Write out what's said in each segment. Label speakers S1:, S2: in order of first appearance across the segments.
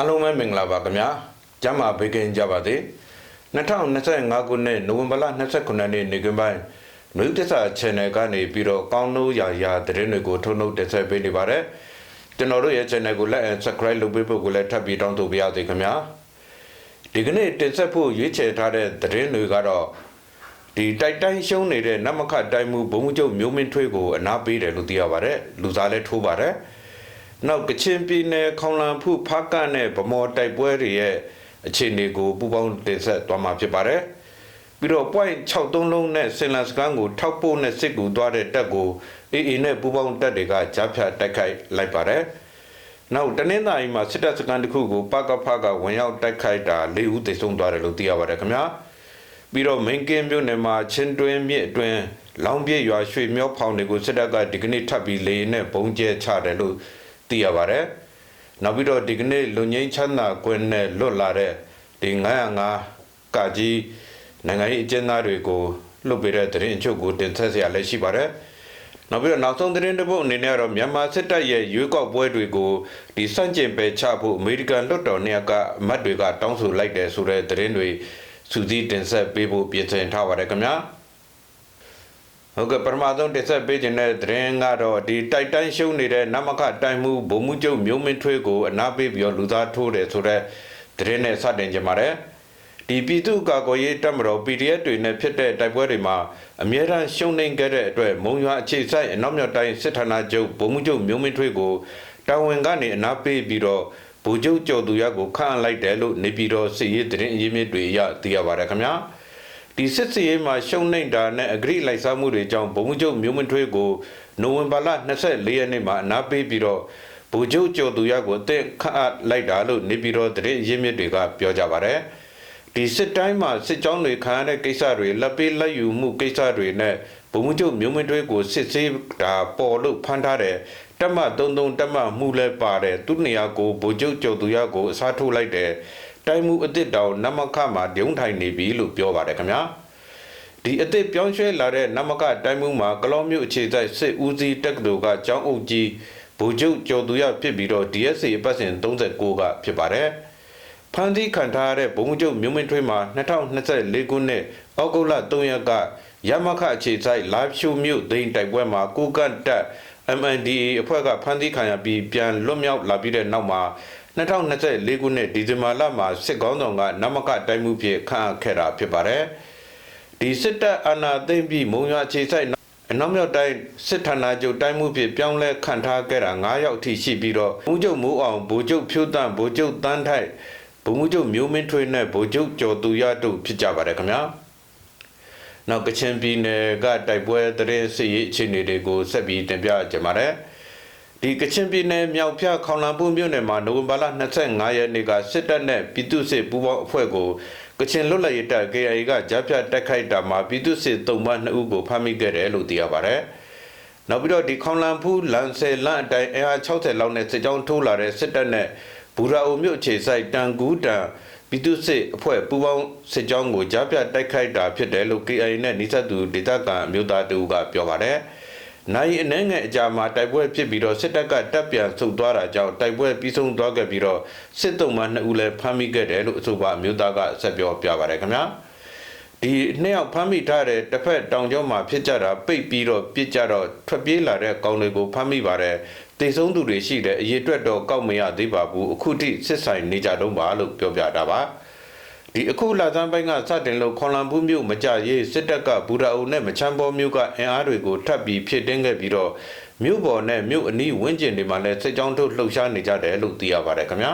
S1: အားလုံးပဲမင်္ဂလာပါခင်ဗျာကျမ်းမာဘေးကင်းကြပါစေ2025ခုနှစ်နိုဝင်ဘာလ29ရက်နေ့နေ့ကပိုင်းနွေတစ္ဆာ channel ကနေပြီးတော့ကောင်းလို့ရာရာသတင်းတွေကိုထုတ်နှုတ်တင်ဆက်ပေးနေပါတယ်ကျွန်တော်တို့ရဲ့ channel ကို like and subscribe လုပ်ပေးဖို့ကိုလည်းထပ်ပြီးတောင်းဆိုပါရစေခင်ဗျာဒီကနေ့တင်ဆက်ဖို့ရွေးချယ်ထားတဲ့သတင်းတွေကတော့ဒီတိုက်တိုင်းရှုံးနေတဲ့နမခတိုင်းမှုဘုံမှုချုပ်မျိုးမင်းထွေးကိုအနာပေးတယ်လို့သိရပါတယ်လူသားလည်းထိုးပါတယ် နောက်ကချင်ပြည်နယ်ခေါင်လန်ဖုဖားကန့်နဲ့ဗမော်တိုက်ပွဲတွေရဲ့အခြေအနေကိုပူပေါင်းတင်ဆက်သွားမှာဖြစ်ပါတယ်။ပြီးတော့ point 63လုံးနဲ့စင်လန်စကန်ကိုထောက်ပို့နဲ့စစ်ကူသွားတဲ့တပ်ကိုအေအေနဲ့ပူပေါင်းတပ်တွေကကြားဖြတ်တိုက်ခိုက်လိုက်ပါတယ်။နောက်တနင်္သာရီမှာစစ်တပ်စကန်တစ်ခုကိုပကဖကဝင်ရောက်တိုက်ခိုက်တာ၄ဦးသေဆုံးသွားတယ်လို့သိရပါတယ်ခင်ဗျာ။ပြီးတော့မင်းကင်းမြို့နယ်မှာချင်းတွင်းမြစ်အတွင်းလောင်ပြည့်ရွာရွှေမြောဖောင်တွေကိုစစ်တပ်ကဒီကနေ့ထပ်ပြီးလေနဲ့ပုံကျဲချတယ်လို့ သိရပါတယ်။နောက်ပြီးတော့ဒီကနေ့လူငိမ့်ချမ်းသာကွင်းနဲ့လွတ်လာတဲ့ဒီ905ကကြီးနိုင်ငံရေးအကျဉ်းသားတွေကိုလွတ်ပေးတဲ့သတင်းအချုပ်ကိုတင်ဆက်เสียလည်းရှိပါတယ်။နောက်ပြီးတော့နောက်ဆုံးသတင်းတစ်ပုဒ်အနေနဲ့ကတော့မြန်မာစစ်တပ်ရဲ့ရွေးကောက်ပွဲတွေကိုဒီစန့်ကျင်ပယ်ချဖို့အမေရိကန်လွှတ်တော်เนี่ยကအမတ်တွေကတောင်းဆိုလိုက်တယ်ဆိုတဲ့သတင်းတွေစူးစီးတင်ဆက်ပေးဖို့ပြင်ဆင်ထားပါတယ်ခင်ဗျာ။ ဟုတ်ကဲ့ပထမဆုံးတင်ဆက်ပေးခြင်းတဲ့သတင်းကတော့ဒီတိုက်တိုင်းရှုံးနေတဲ့နမခတိုင်းမှုဗိုလ်မှူးချုပ်မျိုးမင်းထွေးကိုအနာပေးပြီးတော့လူသားထိုးတယ်ဆိုတော့သတင်းနဲ့စတင်ကြပါရယ်ဒီပြည်သူ့ကာကွယ်ရေးတပ်မတော် PDF တွေနဲ့ဖြစ်တဲ့တိုက်ပွဲတွေမှာအမြဲတမ်းရှုံးနေခဲ့တဲ့အတွက်မုံရွာအခြေစိုက်အနောက်မြောက်တိုင်းစစ်ဌာနချုပ်ဗိုလ်မှူးချုပ်မျိုးမင်းထွေးကိုတာဝန်ကနေအနာပေးပြီးတော့ဗိုလ်ချုပ်ကျော်သူရကိုခန့်အပ်လိုက်တယ်လို့နေပြည်တော်စစ်ရေးသတင်းအရင်းမြစ်တွေအရသိရပါတယ်ခင်ဗျာ ဒီစစ်စီရေးမှာရှုံနေတာနဲ့အဂရိလိုက်စားမှုတွေကြောင့်ဗိုလ်မှူးချုပ်မျိုးမထွေးကိုနိုဝင်ဘာလ24ရက်နေ့မှာအနာပေးပြီးတော့ဗိုလ်ချုပ်ကျော်သူရကိုအသက်ခန့်အပ်လိုက်တာလို့နေပြည်တော်သတင်းရင်းမြစ်တွေကပြောကြပါဗျ။ဒီစစ်တိုင်းမှာစစ်ကြောင်းတွေခံရတဲ့ကိစ္စတွေလက်ပေးလက်ယူမှုကိစ္စတွေနဲ့ဗိုလ်မှူးချုပ်မျိုးမထွေးကိုစစ်ဆေးတာပေါ်လို့ဖမ်းထားတဲ့တက်မ33တက်မမှုလဲပါတယ်သူနေရာကိုဗိုလ်ချုပ်ကျော်သူရကိုအစားထိုးလိုက်တယ် တိုင်းမှုအစ်စ်တောင်နမခမှာဒုံထိုင်နေပြီလို့ပြောပါတယ်ခင်ဗျာဒီအစ်စ်ပြောင်းရွှဲလာတဲ့နမခတိုင်းမှုမှာကလောမျိုးအခြေစိုက်စစ်ဦးစီးတက္ကသိုလ်ကကျောင်းအုပ်ကြီးဗိုလ်ချုပ်ကျော်သူရဖြစ်ပြီးတော့ DSC အပတ်စဉ်39ကဖြစ်ပါတယ်ဖန်တီးခံထားရတဲ့ဘုံချုပ်မြို့မင်းထွေးမှာ2024ခုနှစ်ဩဂုတ်လ3ရက်ကရမခအခြေစိုက်လာဖြူမြို့ဒိန်တိုက်ပွဲမှာကိုကန့်တက် MNDA အဖွဲ့ကဖန်တီးခံရပြီးပြန်လွတ်မြောက်လာပြီးတဲ့နောက်မှာ 2024ခုနှစ်ဒီဇင်ဘာလမှာစစ်ကောင်းဆောင်ကနမကတိုင်းမှုဖြစ်ခန့်အပ်ခဲ့တာဖြစ်ပါတယ်။ဒီစစ်တပ်အာဏာသိမ်းပြီးမုံရွာခြေဆိုင်အနောက်မြောက်တိုင်းစစ်ဌာနချုပ်တိုင်းမှုဖြစ်ပြောင်းလဲခံထားခဲ့တာ9ယောက်ထိရှိပြီးတော့မူချုပ်မိုးအောင်ဗိုလ်ချုပ်ဖြိုးတန့်ဗိုလ်ချုပ်တန်းထိုက်ဗိုလ်မှူးချုပ်မျိုးမင်းထွေးနဲ့ဗိုလ်ချုပ်ကျော်သူရတို့ဖြစ်ကြပါတယ်ခင်ဗျာ။နောက်ကချင်ပြည်နယ်ကတိုက်ပွဲတရေစစ်ရေးအခြေအနေတွေကိုဆက်ပြီးတင်ပြကြပါမယ်။ ဒီကချင်ပြည်နယ်မြောက်ဖျားခေါင်လန်ပူမြို့နယ်မှာနိုဝင်ဘာလ25ရက်နေ့ကစစ်တပ်နဲ့ပြည်သူ့စစ်ပူးပေါင်းအဖွဲ့ကိုကချင်လွတ်လပ်ရေးတပ် KIA ကကြားဖြတ်တိုက်ခိုက်တာမှာပြည်သူ့စစ်တုံးမ2ဦးကိုဖမ်းမိခဲ့တယ်လို့သိရပါတယ်။နောက်ပြီးတော့ဒီခေါင်လန်ဖူးလန်ဆယ်လန့်အတိုင်းအင်အား60လောက်နဲ့စစ်ကြောင်းထိုးလာတဲ့စစ်တပ်နဲ့ဘူရာအိုမြို့ခြေဆိုင်တန်ကူးတန်ပြည်သူ့စစ်အဖွဲ့ပူးပေါင်းစစ်ကြောင်းကိုကြားဖြတ်တိုက်ခိုက်တာဖြစ်တယ်လို့ KIA နဲ့နှိစက်သူဒေသခံအမျိုးသားတဦးကပြောပါတယ်။ နိုင်အနှဲငယ်အကြမှာတိုက်ပွဲဖြစ်ပြီးတော့စစ်တပ်ကတပ်ပြန်ဆုတ်သွားတာကြောင့်တိုက်ပွဲပြီးဆုံးသွားခဲ့ပြီးတော့စစ်တုံးမှနှစ်ဦးလည်းဖမ်းမိခဲ့တယ်လို့အဆိုပါအမျိုးသားကဆက်ပြောပြပါတယ်ခင်ဗျာဒီနှစ်ယောက်ဖမ်းမိထားတဲ့တစ်ဖက်တောင်ကျောမှာဖြစ်ကြတာပိတ်ပြီးတော့ပြစ်ကြတော့ထွက်ပြေးလာတဲ့ကောင်တွေကိုဖမ်းမိပါတယ်တေဆုံးသူတွေရှိတယ်အရေးအတွက်တော့ကောက်မရသေးပါဘူးအခုထိစစ်ဆိုင်နေကြတော့ပါလို့ပြောပြတာပါ ဒီအခုလာသန်းပိုင်းကစတင်လို့ခွန်လန်ဘူးမြို့မကြရေးစစ်တပ်ကဘူရာအုံနဲ့မချမ်းဘောမြို့ကအင်အားတွေကိုထပ်ပြီးဖြစ်တင်းခဲ့ပြီးတော့မြို့ပေါ်နဲ့မြို့အနီးဝန်းကျင်တွေမှာလည်းစစ်ကြောင်းထုတ်လှုပ်ရှားနေကြတယ်လို့သိရပါတယ်ခင်ဗျာ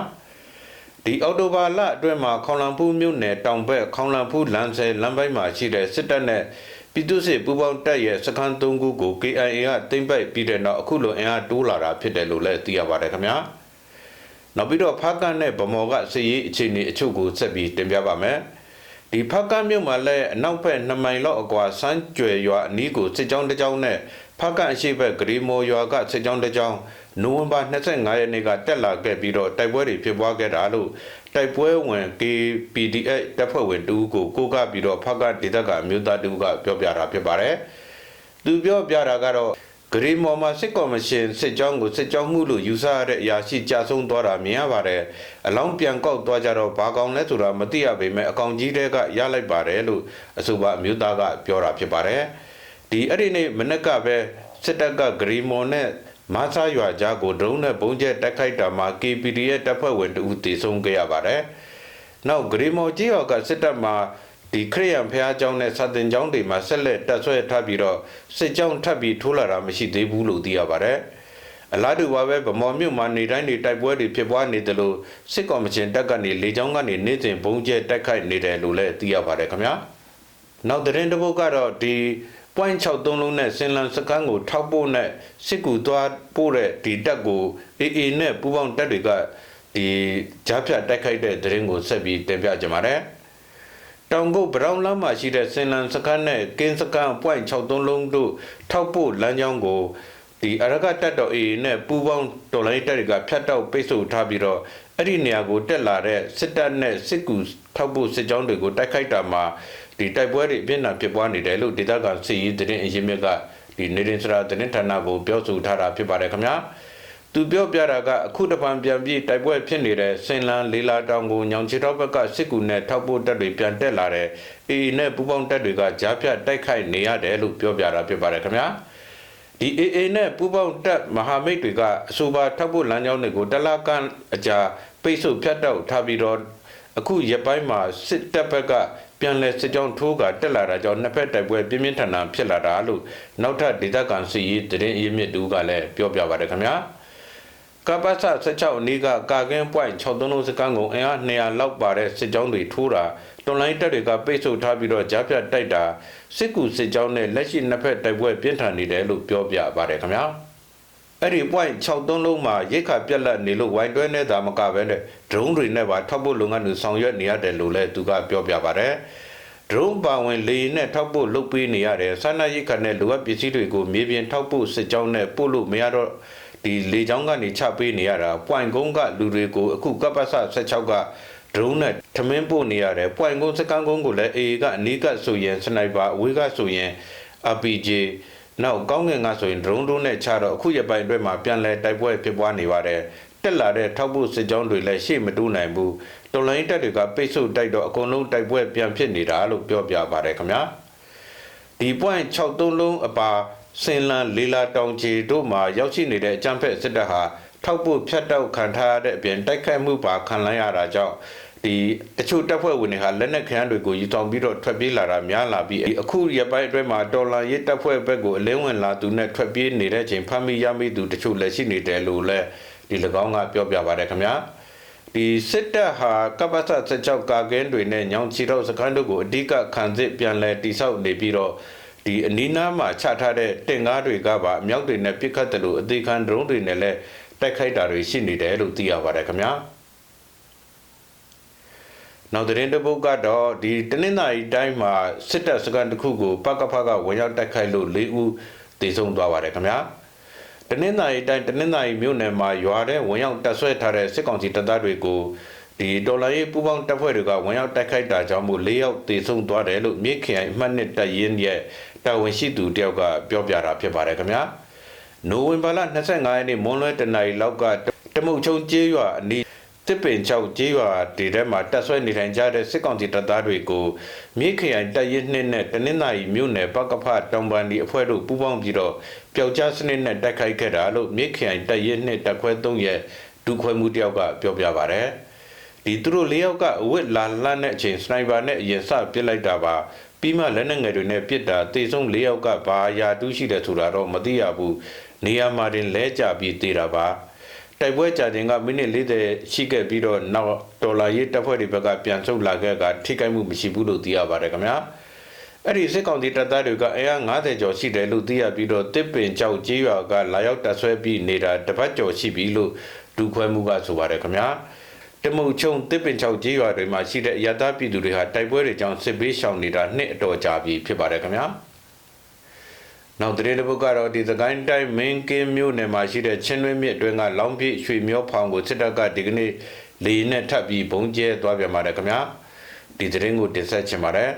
S1: ဒီအော်တိုဘာလအတွင်းမှာခေါင်လန်ဖူးမြို့နယ်တောင်ဘက်ခေါင်လန်ဖူးလမ်းဆယ်လမ်းပိုင်းမှာရှိတဲ့စစ်တပ်နဲ့ပြည်သူ့စစ်ပူးပေါင်းတပ်ရဲ့စခန်း၃ခုကို KIA ကတင်ပိုက်ပြီးတဲ့နောက်အခုလိုအင်အားတိုးလာတာဖြစ်တယ်လို့လည်းသိရပါတယ်ခင်ဗျာ နောက်ပြီးတော့ဖားကန်နဲ့ဗမော်ကစစ်ရေးအခြေအနေအချို့ကိုဆက်ပြီးတင်ပြပါမယ်ဒီဖားကန်မြို့မှာလည်းအနောက်ဘက်2မိုင်လောက်အကွာစမ်းကြွယ်ရွာအနီးကိုစစ်ကြောင်းတစ်ကြောင်းနဲ့ဖားကန်အရှိဘက်ဂရီမော်ရွာကစစ်ကြောင်းတစ်ကြောင်းနိုဝင်ဘာ25ရက်နေ့ကတက်လာခဲ့ပြီးတော့တိုက်ပွဲတွေဖြစ်ပွားခဲ့တာလို့တိုက်ပွဲဝင် KPDF တပ်ဖွဲ့ဝင်တူကိုကိုကပြီးတော့ဖကဒေသကအမျိုးသားတူကပြောပြတာဖြစ်ပါတယ်။သူပြောပြတာကတော့ ဂရီမော်မှာစစ်ကော်မရှင်စစ်ကြောင်းကိုစစ်ကြောင်းမှုလို့ယူဆရတဲ့အရာရှိကြဆုံးသွားတာမြင်ရပါတယ်အလောင်းပြန်ကောက်သွားကြတော့ဘာကောင်လဲဆိုတာမသိရပေမဲ့အကောင်ကြီးတွေကရလိုက်ပါတယ်လို့အဆိုပါအမျိုးသားကပြောတာဖြစ်ပါတယ်ဒီအဲ့ဒီနေ့မနေ့ကပဲစစ်တပ်ကဂရီမော်နဲ့မဆာရွာကြားကိုဒရုန်းနဲ့ပုံကျဲတက်ခိုက်တာမှာ KPD ရဲ့တပ်ဖွဲ့ဝင်တဦးတေဆုံးခဲ့ရပါတယ်နောက်ဂရီမော်ကြီးရောကစစ်တပ်မှာ ဒီခရိယံဖះเจ้าနဲ့စာတင်เจ้าတွေမှာဆက်လက်တက်ဆွဲထပ်ပြီးတော့စစ်ကြောင်းထပ်ပြီးထိုးလာတာမရှိသေးဘူးလို့သိရပါတယ်။အလားတူပါပဲဗမော်မြို့မှာနေတိုင်းနေတိုက်ပွဲတွေဖြစ်ပွားနေတယ်လို့စစ်ကော်မရှင်တပ်ကနေလေကြောင်းကနေနေ့စဉ်ဘုံကျဲတိုက်ခိုက်နေတယ်လို့လည်းသိရပါတယ်ခင်ဗျာ။နောက်သတင်းတစ်ပုဒ်ကတော့ဒီ point 63လုံးနဲ့စင်လန်စကန်ကိုထောက်ဖို့နဲ့စစ်ကူသွားပို့တဲ့ဒီတက်ကို AA နဲ့ပူးပေါင်းတက်တွေကဒီကြားဖြတ်တိုက်ခိုက်တဲ့သတင်းကိုဆက်ပြီးတင်ပြကြပါမယ်။ တောင်ကုတ်ဘရောင်လမ်းမှာရှိတဲ့စင်လန်စကန်နဲ့ကင်းစကန် point 63လုံးတို့ထောက်ဖို့လမ်းကြောင်းကိုဒီအရကတက်တော် AA နဲ့ပူးပေါင်းတော်လိုင်းတက်တွေကဖြတ်တောက်ပိတ်ဆို့ထားပြီးတော့အဲ့ဒီနေရာကိုတက်လာတဲ့စစ်တပ်နဲ့စစ်ကူထောက်ဖို့စစ်ကြောင်းတွေကိုတိုက်ခိုက်တာမှာဒီတိုက်ပွဲတွေအပြင်းထန်ဖြစ်ပွားနေတယ်လို့ဒေသခံစစ်ရေးသတင်းအရင်းမြစ်ကဒီနေရင်စရာသတင်းဌာနကိုပြောဆိုထားတာဖြစ်ပါတယ်ခင်ဗျာ သူပြောပြတာကအခုတပံပြန်ပြီးတိုက်ပွဲဖြစ်နေတဲ့စင်လန်းလေးလာတောင်ကိုညောင်ချီတော့ဘက်ကစစ်ကူနဲ့ထောက်ပို့တပ်တွေပြန်တက်လာတဲ့အေအေနဲ့ပူပေါင်းတပ်တွေကကြားဖြတ်တိုက်ခိုက်နေရတယ်လို့ပြောပြတာဖြစ်ပါတယ်ခင်ဗျာဒီအေအေနဲ့ပူပေါင်းတပ်မဟာမိတ်တွေကအဆိုပါထောက်ပို့လမ်းကြောင်းတွေကိုတလကန်အကြာပိတ်ဆို့ဖြတ်တောက်ထားပြီးတော့အခုရက်ပိုင်းမှာစစ်တပ်ဘက်ကပြန်လည်စစ်ကြောင်းထိုးကတက်လာတာကြောင့်နှစ်ဖက်တိုက်ပွဲပြင်းပြင်းထန်ထန်ဖြစ်လာတာလို့နောက်ထပ်ဒေသခံစီရေးတရင်အရမြင့်တူကလည်းပြောပြပါတယ်ခင်ဗျာ ကပ္ပစ16အနီးကကာကင်းပွိုင်63လုံးစကန်ကုန်အင်အား200လောက်ပါတဲ့စစ်ကြောင်းတွေထိုးတာတွန်လိုင်းတပ်တွေကပိတ်ဆို့ထားပြီးတော့ကြားဖြတ်တိုက်တာစစ်ကူစစ်ကြောင်းနဲ့လက်ရှိနှစ်ဖက်တိုက်ပွဲပြင်းထန်နေတယ်လို့ပြောပြပါတယ်ခင်ဗျာအဲ့ဒီ point 63လုံးမှာရိတ်ခါပြက်လက်နေလို့ဝိုင်းတွဲနေတာမကပဲနဲ့ drone တွေနဲ့ပါထောက်ဖို့လုပ်ငန်းတွေဆောင်ရွက်နေရတယ်လို့လည်းသူကပြောပြပါတယ်။ drone ပါဝင်လေနဲ့ထောက်ဖို့လုပ်ပေးနေရတယ်။ဆန္ဒရိတ်ခါနဲ့လိုအပ်ပစ္စည်းတွေကိုမြေပြင်ထောက်ဖို့စစ်ကြောင်းနဲ့ပို့လို့မရတော့ ဒီလေကြောင်းကနေချပေးနေရတာ point ကုန်းကလူတွေကိုအခုကပ္ပစ16က drone နဲ့ထမင်းပို့နေရတယ်။ point ကုန်းစကန်ကုန်းကိုလည်း AA ကအနီးကဆိုရင်စနိုက်ပါအဝေးကဆိုရင် RPG နောက်ကောင်းငင်ကဆိုရင် drone တို့နဲ့ချတော့အခုရပိုင်အတွက်မှာပြန်လဲတိုက်ပွဲဖြစ်ပွားနေပါတယ်တက်လာတဲ့ထောက်ဖို့စစ်ကြောင်းတွေလည်းရှေ့မတိုးနိုင်ဘူးတော်လိုင်းတက်တွေကပိတ်ဆို့တိုက်တော့အကုန်လုံးတိုက်ပွဲပြန်ဖြစ်နေတာလို့ပြောပြပါတယ်ခင်ဗျာဒီ point 63လုံးအပါ စင်လန်လေးလာတောင်ချီတို့မှာရောက်ရှိနေတဲ့အကြမ်းဖက်စစ်တပ်ဟာထောက်ဖို့ဖြတ်တောက်ခံထားရတဲ့အပြင်တိုက်ခိုက်မှုပါခံလိုက်ရတာကြောင့်ဒီတချို့တပ်ဖွဲ့ဝင်တွေဟာလက်နက်ခဲယမ်းတွေကိုယူဆောင်ပြီးတော့ထွက်ပြေးလာတာများလာပြီးအခုရပိုင်းအတွင်းမှာတော်လာရေးတပ်ဖွဲ့ဘက်ကိုအလင်းဝင်လာသူနဲ့ထွက်ပြေးနေတဲ့အချိန်ဖမ်းမိရမိသူတချို့လည်းရှိနေတယ်လို့လည်းဒီ၎င်းကပြောပြပါတယ်ခင်ဗျာဒီစစ်တပ်ဟာကပ္ပစ16ကာကင်းတွေနဲ့ညောင်ချီတော့စခန်းတို့ကိုအဓိကခံစစ်ပြန်လဲတိဆောက်နေပြီးတော့ ဒီအနီးနားမှာချထားတဲ့တင်ကားတွေကပါအမြောက်တွေနဲ့ပစ်ခတ်တယ်လို့အသေးခံဒရုန်းတွေနဲ့လည်းတိုက်ခိုက်တာတွေရှိနေတယ်လို့သိရပါတယ်ခင်ဗျာနောက်သတင်းတစ်ပုဒ်ကတော့ဒီတနင်္သာရီတိုင်းမှာစစ်တပ်စကန်တစ်ခုကိုပကဖကဝင်ရောက်တိုက်ခိုက်လို့၄ဦးသေဆုံးသွားပါတယ်ခင်ဗျာတနင်္သာရီတိုင်းတနင်္သာရီမြို့နယ်မှာရွာတဲ့ဝင်ရောက်တပ်ဆွဲထားတဲ့စစ်ကောင်စီတပ်သားတွေကို ဒီဒေါ်လာရေးပူးပေါင်းတပ်ဖွဲ့တွေကဝင်ရောက်တိုက်ခိုက်တာကြောင့်မို့၄ယောက်သေဆုံးသွားတယ်လို့မြေခင်အမှတ်နှစ်တပ်ရင်းရဲ့တာဝန်ရှိသူတယောက်ကပြောပြတာဖြစ်ပါတယ်ခင်ဗျာနိုဝင်ဘာလ25ရက်နေ့မွန်းလွဲတနာရီလောက်ကတမုတ်ချုံကျေးရွာအနီးတစ်ပင်ချောက်ကျေးရွာဒီထဲမှာတက်ဆွဲနေထိုင်ကြတဲ့စစ်ကောင်စီတပ်သားတွေကိုမြေခရိုင်တပ်ရင်းနှစ်နဲ့တနင်္သာရီမြို့နယ်ပကဖတောင်ပန်ဒီအဖွဲ့တို့ပူးပေါင်းပြီးတော့ပျောက်ကြားစနစ်နဲ့တိုက်ခိုက်ခဲ့တာလို့မြေခရိုင်တပ်ရင်းနှစ်တပ်ခွဲ3ရဲ့ဒုခွဲမှုတယောက်ကပြောပြပါဗျ။ ဒီသူတို့၄ယောက်ကအဝစ်လာလန့်တဲ့အချိန်စနိုက်ပါနဲ့အရင်စပစ်လိုက်တာပါပြီးမှလက်နက်ငယ်တွေနဲ့ပစ်တာတေဆုံး၄ယောက်ကဘာယာတူးရှိတယ်ဆိုတာတော့မသိရဘူးနေရာမှာတင်လဲကြပြီးတေးတာပါ။တိုက်ပွဲကြာချိန်ကမိနစ်40ရှိခဲ့ပြီးတော့နောက်ဒေါ်လာရေးတပ်ဖွဲ့တွေဘက်ကပြန်ဆုတ်လာခဲ့ကထိခိုက်မှုမရှိဘူးလို့သိရပါတယ်ခင်ဗျာအဲ့ဒီစစ်ကောင်စီတပ်သားတွေကအဲအား90ကျော်ရှိတယ်လို့သိရပြီးတော့တစ်ပင်ကြောက်ကြေးရွာကလာရောက်တပ်ဆွဲပြီးနေတာတပတ်ကျော်ရှိပြီလို့ဒူခွဲမှုကဆိုပါတယ်ခင်ဗျာ တမုတ်ချုံတစ်ပင်ချောက်ကြေးရွာတွေမှာရှိတဲ့ရတာပြည်သူတွေဟာတိုက်ပွဲတွေကြောင့်စစ်ဘေးရှောင်နေတာနှစ်အတော်ကြာပြီဖြစ်ပါတယ်ခင်ဗျာနောက်တရေတပုတ်ကတော့ဒီသကိုင်းတိုင်းမင်းကင်းမြို့နယ်မှာရှိတဲ့ချင်းတွင်းမြစ်အတွင်းကလောင်ပြည့်ရွှေမျောဖောင်ကိုစစ်တပ်ကဒီကနေ့လေနဲ့ထပ်ပြီးဘုံကျဲသွားပြန်ပါတယ်ခင်ဗျာဒီသတင်းကိုတင်ဆက်ချင်ပါတယ်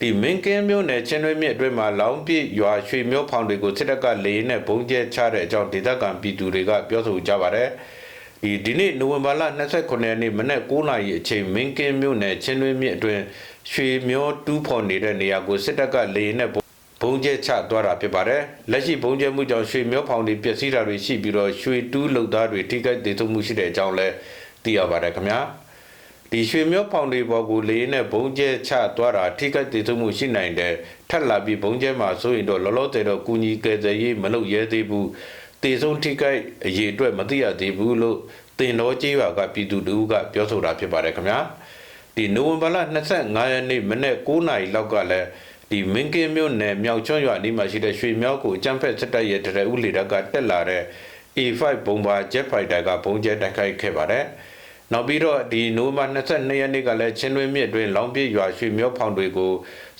S1: ဒီမင်းကင်းမျိုးနယ်ချင်းတွင်းမြစ်အတွင်းမှာလောင်းပြည့်ရွာရွှေမျိုးဖောင်တွေကိုစစ်တပ်ကလေရင်နဲ့ဘုံကျဲချတဲ့အကြောင်းဒေသခံပြည်သူတွေကပြောဆိုကြပါတယ် ဒီဒီနေ့နိုဝင်ဘာလ29ရက်နေ့မနက်9:00နာရီအချိန်မင်းကင်းမျိုးနယ်ချင်းတွင်းမြစ်အတွင်းရွှေမျိုးတူးဖော်နေတဲ့နေရာကိုစစ်တပ်ကလေရင်နဲ့ဘုံကျဲချသွားတာဖြစ်ပါတယ်လက်ရှိဘုံကျဲမှုကြောင့်ရွှေမျိုးဖောင်တွေပျက်စီးတာတွေရှိပြီးတော့ရွှေတူးလုပ်သားတွေထိခိုက်ဒေဆုံးမှုရှိတဲ့အကြောင်းလည်းသိရပါတယ်ခင်ဗျာဒီရွှေမျိုးဖောင်တွေပေါ်ကိုလေနဲ့ဘုံကျဲချသွားတာထိခိုက်တည်ဆုံးမှုရှိနိုင်တယ်ထက်လာပြီးဘုံကျဲမှာဆိုရင်တော့လောလောဆယ်တော့ကုညီကယ်ဆယ်ရေးမလုပ်ရဲသေးဘူး တည်ဆုံးထိခိုက်အရေးအတွက်မသိရသေးဘူးလို့တင်တော်ကြီးရွာကပြည်သူတို့ကပြောဆိုတာဖြစ်ပါတယ်ခင်ဗျာဒီနိုဝင်ဘာလ25ရက်နေ့မနေ့9နာရီလောက်ကလည်းဒီမင်းကင်းမြို့နယ်မြောက်ချွန်းရွာနေမှာရှိတဲ့ရွှေမြောက်ကိုအကြမ်းဖက်စစ်တပ်ရဲ့တရဦးလေတပ်ကတက်လာတဲ့ A5 ဘုံပါ Jet Fighter ကဘုံကျဲတိုက်ခိုက်ခဲ့ပါတယ်။ နောက်ပြီးတော့ဒီနိုဝင်ဘာ22ရက်နေ့ကလည်းချင်းတွင်းမြစ်အတွင်းလောင်ပြည့်ရွာရွှေမြောဖောင်တွေကို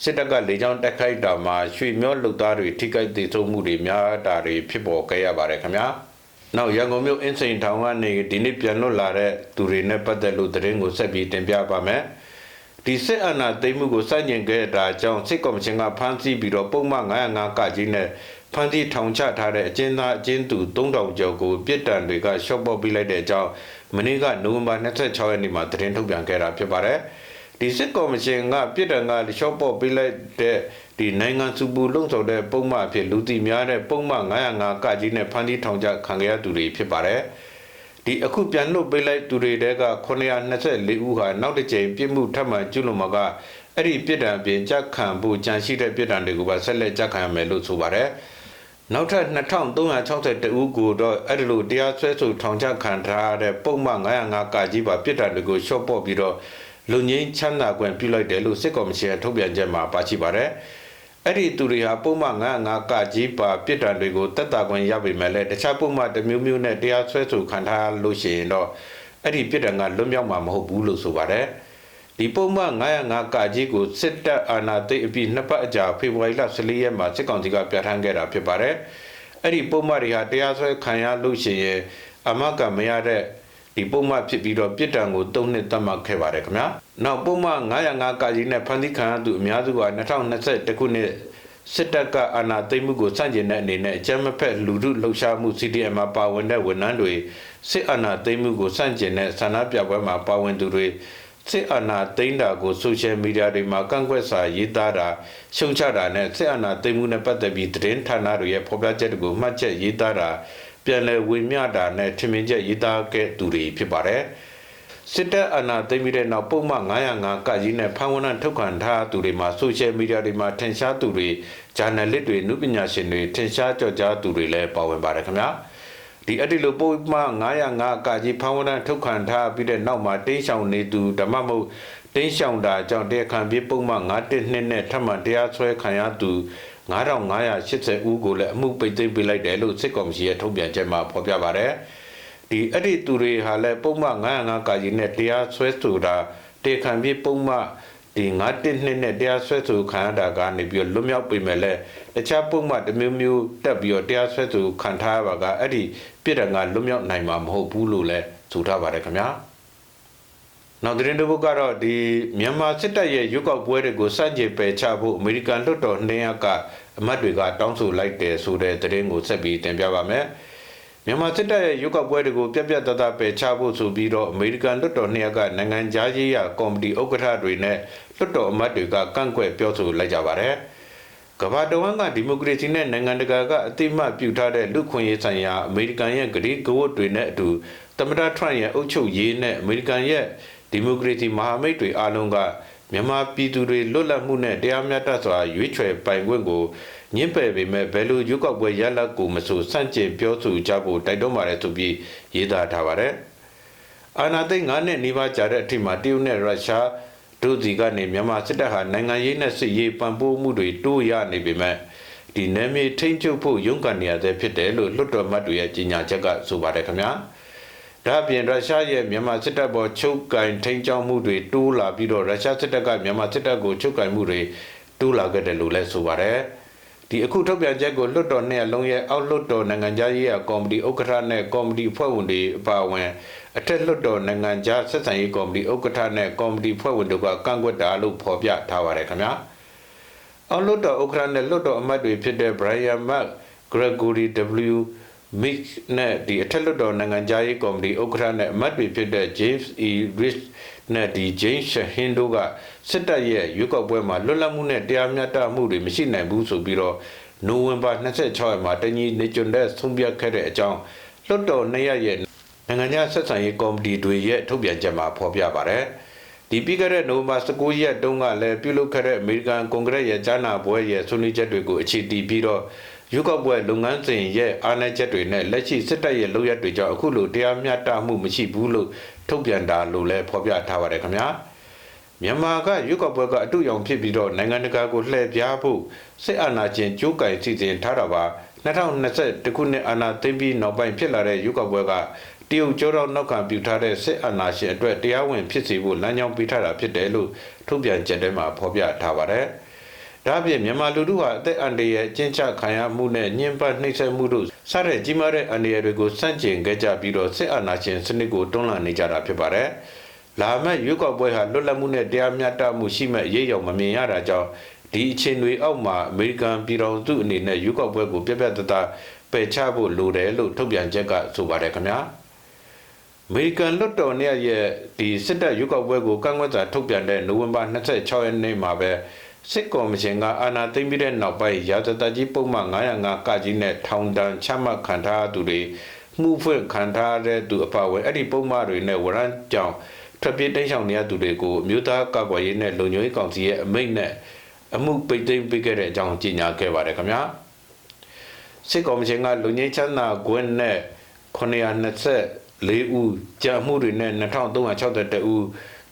S1: စစ်တပ်ကလေကြောင်းတိုက်ခိုက်တာမှာရွှေမြောလုတ်သားတွေထိခိုက်ဒေဆုံးမှုတွေများတာတွေဖြစ်ပေါ်ခဲ့ရပါတယ်ခင်ဗျာ။နောက်ရန်ကုန်မြို့အင်းစိန်ထောင်ကနေဒီနေ့ပြန်လွတ်လာတဲ့သူတွေနဲ့ပတ်သက်လို့သတင်းကိုဆက်ပြီးတင်ပြပါမယ်။ဒီစစ်အာဏာသိမ်းမှုကိုစတင်ခဲ့တာကြောင့်စစ်ကော်မရှင်ကဖမ်းဆီးပြီးတော့ပုံမှန်905ကကြီးနဲ့ ဖမ်းဆီးထောင်ချထားတဲ့အကျဉ်းသားအကျဉ်းသူ3000ကျော်ကိုပြစ်ဒဏ်တွေကရှော့ပေါ်ပေးလိုက်တဲ့အကြောင်းမနေ့ကနိုဝင်ဘာ26ရက်နေ့မှာသတင်းထုတ်ပြန်ခဲ့တာဖြစ်ပါတယ်။ဒီစစ်ကော်မရှင်ကပြစ်ဒဏ်ကရှော့ပေါ်ပေးလိုက်တဲ့ဒီနိုင်ငံစုပူလုံဆောင်တဲ့ပုံမှန်အဖြစ်လူတီများတဲ့ပုံမှန်905ကကြီးနဲ့ဖမ်းဆီးထောင်ချခံခဲ့ရသူတွေဖြစ်ပါတယ်။ဒီအခုပြန်လွတ်ပေးလိုက်သူတွေတဲက924ဦးဟာနောက်တစ်ကြိမ်ပြစ်မှုထပ်မံကျူးလွန်မှာကအဲ့ဒီပြစ်ဒဏ်အပြင်ကြက်ခံဖို့ကြံရှိတဲ့ပြစ်ဒဏ်တွေကိုပါဆက်လက်ကြက်ခံရမယ်လို့ဆိုပါတယ်။ နောက်ထပ်2362ဦးကိုတော့အဲ့ဒီလိုတရားစွဲဆိုထောင်ချခံထားရတဲ့ပုံမှန်905ကကြီးပါပြစ်ဒဏ်တွေကိုရှော့ပေါ့ပြီးတော့လူငင်းချမ်းသာခွင့်ပြုလိုက်တယ်လို့စစ်ကော်မရှင်ထုတ်ပြန်ချက်မှာပါရှိပါတယ်။အဲ့ဒီသူတွေဟာပုံမှန်905ကကြီးပါပြစ်ဒဏ်တွေကိုတက်တာခွင့်ရပေမဲ့လည်းတခြားပုံမှန်တစ်မျိုးမျိုးနဲ့တရားစွဲဆိုခံထားလို့ရှိရင်တော့အဲ့ဒီပြစ်ဒဏ်ကလွတ်မြောက်မှာမဟုတ်ဘူးလို့ဆိုပါတယ် ဒီပုံမှန်905ကကြီးကိုစစ်တပ်အာဏာသိမ်းအပြီးနှစ်ပတ်အကြာဖေဖော်ဝါရီလ14ရက်မှာစစ်ကောင်စီကပြဋ္ဌာန်းခဲ့တာဖြစ်ပါတယ်အဲ့ဒီပုံမှန်တွေဟာတရားစွဲခံရလို့ရှိရင်အမကမရတဲ့ဒီပုံမှန်ဖြစ်ပြီးတော့ပြစ်ဒဏ်ကို၃နှစ်သတ်မှတ်ခဲ့ပါတယ်ခင်ဗျာနောက်ပုံမှန်905ကကြီးနဲ့ဖန်တီးခံရသူအများစုက2021ခုနှစ်စစ်တပ်ကအာဏာသိမ်းမှုကိုစန့်ကျင်တဲ့အနေနဲ့အကြမ်းမဖက်လူထုလှုပ်ရှားမှု CDM မှာပါဝင်တဲ့ဝန်ထမ်းတွေစစ်အာဏာသိမ်းမှုကိုစန့်ကျင်တဲ့ဆန္ဒပြပွဲမှာပါဝင်သူတွေ စစ်အာဏာသိမ်းတာကိုဆိုရှယ်မီဒီယာတွေမှာကန့်ကွက်စာရေးသားတာရှုံချတာနဲ့စစ်အာဏာသိမ်းမှုနဲ့ပတ်သက်ပြီးသတင်းဌာနတွေရဲ့ဖော်ပြချက်တွေကိုမှတ်ချက်ရေးသားတာပြန်လည်ဝေမျှတာနဲ့ထင်မြင်ချက်ရေးသားခဲ့သူတွေဖြစ်ပါတယ်စစ်တပ်အာဏာသိမ်းပြီးတဲ့နောက်ပုံမှန်905ကကြီးနဲ့ဖမ်းဝရမ်းထုတ်ခံထားသူတွေမှာဆိုရှယ်မီဒီယာတွေမှာထင်ရှားသူတွေဂျာနယ်လစ်တွေနုပညာရှင်တွေထင်ရှားကြော်ကြားသူတွေလည်းပါဝင်ပါတယ်ခင်ဗျာ ဒီအဲ့ဒီလိုပုံမှန်905ကကြီးဖမ်းဝရမ်းထုတ်ခံထားပြီးတဲ့နောက်မှာတင်းရှောင်နေသူဓမ္မမဟုတ်တင်းရှောင်တာကြောင့်တရားခံပြေပုံမှန်912နဲ့ထပ်မံတရားစွဲခံရသူ9580ဦးကိုလည်းအမှုပိတ်သိမ်းပေးလိုက်တယ်လို့စစ်ကောင်စီရဲ့ထုတ်ပြန်ချက်မှာဖော်ပြပါတယ်။ဒီအဲ့ဒီသူတွေဟာလည်းပုံမှန်905ကာကြီးနဲ့တရားစွဲဆိုတာတေခံပြေပုံမှန် ဒီ912နဲ့တရားစွဲဆိုခံရတာကနေပြီးလွတ်မြောက်ပြီမဲ့လဲတခြားပုံမှန်တစ်မျိုးမျိုးတက်ပြီးတော့တရားစွဲဆိုခံထားရပါကအဲ့ဒီပြစ်ဒဏ်ကလွတ်မြောက်နိုင်မှာမဟုတ်ဘူးလို့လဲဆိုထားပါတယ်ခင်ဗျာ။နောက်သတင်းတစ်ပုဒ်ကတော့ဒီမြန်မာစစ်တပ်ရဲ့ရွက်ကောက်ပွဲတွေကိုစန့်ကျင်ပယ်ချဖို့အမေရိကန်လွှတ်တော်နှင်းရကအမတ်တွေကတောင်းဆိုလိုက်တယ်ဆိုတဲ့သတင်းကိုဆက်ပြီးတင်ပြပါမယ်။ မြန်မာစစ်တပ်ရဲ့ရွက်ကောက်ပွဲတွေကိုပြက်ပြက်တသားပယ်ချဖို့ဆိုပြီးတော့အမေရိကန်လွှတ်တော်နှင်းရကနိုင်ငံသားရေးရာကော်မတီဥက္ကဋ္ဌတွေနဲ့လွှတ်တော်အမတ်တွေကကန့်ကွက်ပြောဆိုလိုက်ကြပါတယ်။ကမ္ဘာတဝန်းကဒီမိုကရေစီနဲ့နိုင်ငံတကာကအတိမတ်ပြုထားတဲ့လူခွင့်ရေးဆိုင်ရာအမေရိကန်ရဲ့ဂရီကဝတ်တွေနဲ့အတူသမ္မတထရန့်ရဲ့အုပ်ချုပ်ရေးနဲ့အမေရိကန်ရဲ့ဒီမိုကရေစီမဟာမိတ်တွေအားလုံးက မြန်မာပြည်သူတွေလွတ်လပ်မှုနဲ့တရားမျှတစွာရွေးချယ်ပိုင်ခွင့်ကိုညှင့်ပယ်ပေမဲ့ဘယ်လိုရွေးကောက်ပွဲရလဒ်ကိုမဆိုစန့်ကျင်ပြောဆိုကြဖို့တိုက်တွန်းပါတယ်ဆိုပြီးရေးသားထားပါတယ်။အာဏာသိမ်း9နှစ်နီးပါးကြာတဲ့အထိမှာတရုတ်နဲ့ရုရှားတို့စီကနေမြန်မာစစ်တပ်ဟာနိုင်ငံရေးနဲ့စစ်ရေးပံ့ပိုးမှုတွေတိုးရနေပေမဲ့ဒီနယ်မြေထိန်းချုပ်ဖို့ရုန်းကန်နေရတဲ့ဖြစ်တယ်လို့လွှတ်တော်မှတ်တွေရဲ့ကြေညာချက်ကဆိုပါတယ်ခင်ဗျာ ဒါအပြင်ရုရှားရဲ့မြန်မာစစ်တပ်ပေါ်ချုပ်ကင်ထိန်းချောင်းမှုတွေတိုးလာပြီးတော့ရုရှားစစ်တပ်ကမြန်မာစစ်တပ်ကိုချုပ်ကင်မှုတွေတိုးလာခဲ့တယ်လို့လည်းဆိုပါတယ်ဒီအခုထုတ်ပြန်ချက်ကိုလွှတ်တော်နဲ့အလုံးရဲ့အောက်လွှတ်တော်နိုင်ငံသားရေးရာကော်မတီဥက္ကဋ္ဌနဲ့ကော်မတီဖွဲ့ဝင်တွေအပါအဝင်အထက်လွှတ်တော်နိုင်ငံသားဆက်ဆံရေးကော်မတီဥက္ကဋ္ဌနဲ့ကော်မတီဖွဲ့ဝင်တို့ကကန့်ကွက်တာလို့ဖော်ပြထားပါတယ်ခင်ဗျာအောက်လွတ်တော်ဥက္ကဋ္ဌနဲ့လွတ်တော်အမတ်တွေဖြစ်တဲ့ Brian Mark Gregory W Mick နဲ့ဒီအထက်လွတ်တော်နိုင်ငံသားရေးကော်မတီဥက္ကဋ္ဌနဲ့အမတ်တွေဖြစ်တဲ့ James E Rich နဲ့ဒီ James Shahin တို့ကစစ်တပ်ရဲ့ရွေးကောက်ပွဲမှာလွတ်လပ်မှုနဲ့တရားမျှတမှုတွေမရှိနိုင်ဘူးဆိုပြီးတော့နိုဝင်ဘာ26ရက်မှာတညီနေကျွန်းတဲ့ဆုံးဖြတ်ခဲ့တဲ့အကြောင်းလွတ်တော်နှစ်ရက်ရဲ့နိုင်ငံခြားဆက်ဆံရေးကော်မတီတွေရဲ့ထုတ်ပြန်ချက်မှာဖော်ပြပါတယ်။ဒီပြီးခဲ့တဲ့နိုဝင်ဘာ19ရက်တုန်းကလည်းပြုလုပ်ခဲ့တဲ့အမေရိကန်ကွန်ဂရက်ရဲ့ကြားနာပွဲရဲ့ဆွေးနွေးချက်တွေကိုအခြေတည်ပြီးတော့ ရွေးကောက်ပွဲလုပ်ငန်းစဉ်ရဲ့အားနည်းချက်တွေနဲ့လက်ရှိစစ်တပ်ရဲ့လုပ်ရက်တွေကြောင့်အခုလိုတရားမျှတမှုမရှိဘူးလို့ထုတ်ပြန်တာလို့လည်းဖော်ပြထားပါတယ်ခင်ဗျာမြန်မာကရွေးကောက်ပွဲကအတူရောင်ဖြစ်ပြီးတော့နိုင်ငံတကာကိုလှည့်ပြားဖို့စစ်အာဏာရှင်ကြိုးကင်စီစဉ်ထားတာပါ2021ခုနှစ်အာဏာသိမ်းပြီးနောက်ပိုင်းဖြစ်လာတဲ့ရွေးကောက်ပွဲကတရုတ်ကျောတော်နောက်ခံပြုထားတဲ့စစ်အာဏာရှင်အတွက်တရားဝင်ဖြစ်စေဖို့လမ်းကြောင်းပေးထားတာဖြစ်တယ်လို့ထုတ်ပြန်ချက်ထဲမှာဖော်ပြထားပါတယ်။ ဒါပြင်မြန်မာလူထုဟာအသက်အန္တရာယ်အကျဉ်းချခံရမှုနဲ့ညှဉ်းပန်းနှိပ်စက်မှုတို့စတဲ့ကြီးမားတဲ့အန္တရာယ်တွေကိုစန့်ကျင်ခဲ့ကြပြီးတော့စစ်အာဏာရှင်စနစ်ကိုတွန်းလှန်နေကြတာဖြစ်ပါတယ်။လာမယ့်ရွေးကောက်ပွဲဟာလွတ်လပ်မှုနဲ့တရားမျှတမှုရှိမဲ့ရေးရောင်မမြင်ရတာကြောင့်ဒီအခြေအနေအောက်မှာအမေရိကန်ပြည်ထောင်စုအနေနဲ့ရွေးကောက်ပွဲကိုပြပြတသားပယ်ချဖို့လိုတယ်လို့ထုတ်ပြန်ချက်ကဆိုပါတယ်ခင်ဗျာအမေရိကန်လွတ်တော်နဲ့ရဲ့ဒီစစ်တပ်ရွေးကောက်ပွဲကိုကန့်ကွက်စာထုတ်ပြန်တဲ့နိုဝင်ဘာ26ရက်နေ့မှာပဲ စစ်ကော်မရှင်ကအာဏာသိမ်းပြီးတဲ့နောက်ပိုင်းရာဇသတ်ကြီးပုံမှန်905ကကြီးနဲ့ထောင်ဒဏ်ချမှတ်ခံထားသူတွေမှုဖွင့်ခံထားတဲ့သူအပါအဝင်အဲ့ဒီပုံမှန်တွေနဲ့ဝရမ်းကြောင်ထွက်ပြေးတိမ်းရှောင်နေရသူတွေကိုအမျိုးသားကာကွယ်ရေးနဲ့လုံခြုံရေးကောင်စီရဲ့အမိန့်နဲ့အမှုပိတ်သိမ်းပေးခဲ့တဲ့အကြောင်းကြေညာခဲ့ပါတယ်ခင်ဗျာစစ်ကော်မရှင်ကလူငင်းချမ်းသာခွင့်နဲ့924ဦးကြာမှုတွေနဲ့2361ဦး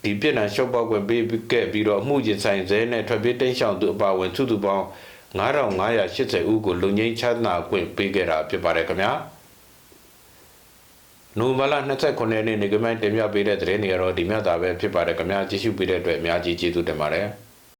S1: ဒီပြည်နယ်ရှော့ပေါက်ွယ်ပေးခဲ့ပြီးတော့အမှုရင်ဆိုင်စဲနဲ့ထွက်ပြေးတိမ်းရှောင်သူအပါအဝင်စုစုပေါင်း9580ဦးကိုလူငင်းချမ်းသာခွင့်ပေးခဲ့တာဖြစ်ပါတယ်ခင်ဗျာနိုမလာ29ရက်နေ့နေကမိုင်းတင်ပြပေးတဲ့သတင်းတွေကတော့ဒီမြတ်တာပဲဖြစ်ပါတယ်ခင်ဗျာကြည့်ရှုပေးတဲ့အတွက်အများကြီးကျေးဇူးတင်ပါတယ်